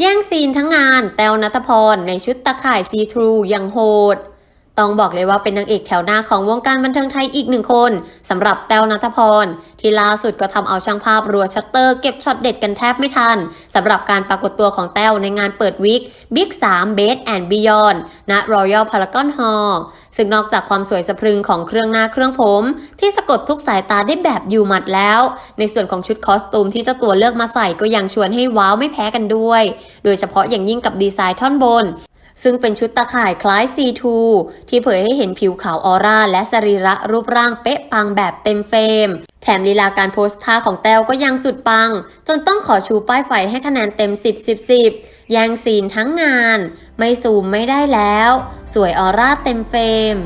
แย่งซีนทั้งงานแต้วนัทพรในชุดตะข่ายซีทรูยังโหด ต้องบอกเลยว่าเป็นนางเอกแถวหน้าของวงการบันเทิงไทยอีกหนึ่งคนสำหรับแต้วนัทพร ที่ล่าสุดก็ทำเอาช่างภาพรัวชัตเตอร์เก็บช็อตเด็ดกันแทบไม่ทันสำหรับการปรากฏตัวของแต้วในงานเปิดวิก Big 3 b a s and Beyond ณ Royal Paragon Hall ซึ่งนอกจากความสวยสะพรึงของเครื่องหน้าเครื่องผม ที่สะกดทุกสายตาได้แบบอยู่หมัดแล้ว ในส่วนของชุดคอสตูมที่เจ้าตัวเลือกมาใส่ก็ยังชวนให้ว้าวไม่แพ้กันด้วย โดยเฉพาะอย่างยิ่งกับดีไซน์ท่อนบน ซึ่งเป็นชุดตะข่ายคล้าย C2 ที่เผยให้เห็นผิวขาวออร่า และสรีระรูปร่างเป๊ะปังแบบเต็มเฟรม แถมลีลาการโพสท่าของแต้วก็ยังสุดปัง จนต้องขอชูป้ายไฟให้คะแนนเต็ม 10 10 10แย่งซีนทั้งงาน ไม่ซูมไม่ได้แล้ว สวยออร่าเต็มเฟรม